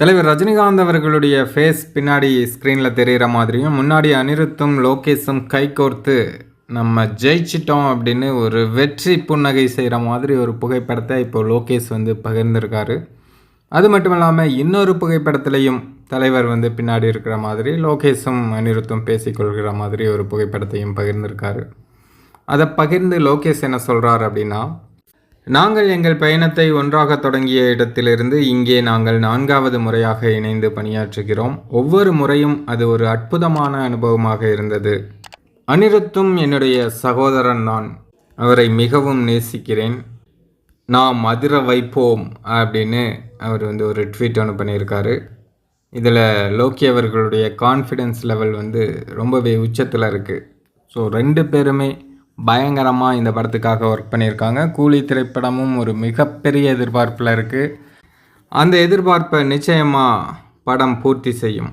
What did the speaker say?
தலைவர் ரஜினிகாந்த் அவர்களுடைய ஃபேஸ் பின்னாடி ஸ்க்ரீனில் தெரிகிற மாதிரியும் முன்னாடி அனிருத்தும் லோகேஷும் கைகோர்த்து நம்ம ஜெயிச்சிட்டோம் அப்படின்னு ஒரு வெற்றி புன்னகை செய்கிற மாதிரி ஒரு புகைப்படத்தை இப்போ லோகேஷ் வந்து பகிர்ந்திருக்காரு. அது மட்டும் இல்லாமல் இன்னொரு புகைப்படத்துலையும் தலைவர் வந்து பின்னாடி இருக்கிற மாதிரி லோகேஷும் அனிருத்தும் பேசிக்கொள்கிற மாதிரி ஒரு புகைப்படத்தையும் பகிர்ந்திருக்காரு. அதை பகிர்ந்து லோகேஷ் என்ன சொல்கிறார் அப்படின்னா நாங்கள் எங்கள் பயணத்தை ஒன்றாக தொடங்கிய இடத்திலிருந்து இங்கே நாங்கள் நான்காவது முறையாக இணைந்து பணியாற்றுகிறோம். ஒவ்வொரு முறையும் அது ஒரு அற்புதமான அனுபவமாக இருந்தது. அனிருத்தும் என்னுடைய சகோதரன் தான் அவரை மிகவும் நேசிக்கிறேன். நாம் அதிர வைப்போம் அப்படின்னு அவர் வந்து ஒரு ட்வீட் ஒன்று பண்ணியிருக்காரு. இதில் லோக்கி அவர்களுடைய கான்ஃபிடென்ஸ் லெவல் வந்து ரொம்பவே உச்சத்தில் இருக்குது ஸோ ரெண்டு பேருமே பயங்கரமாக இந்த படத்துக்காக ஒர்க் பண்ணியிருக்காங்க. கூலி திரைப்படமும் ஒரு மிகப்பெரிய எதிர்பார்ப்பில் இருக்குது அந்த எதிர்பார்ப்பை நிச்சயமாக படம் பூர்த்தி செய்யும்.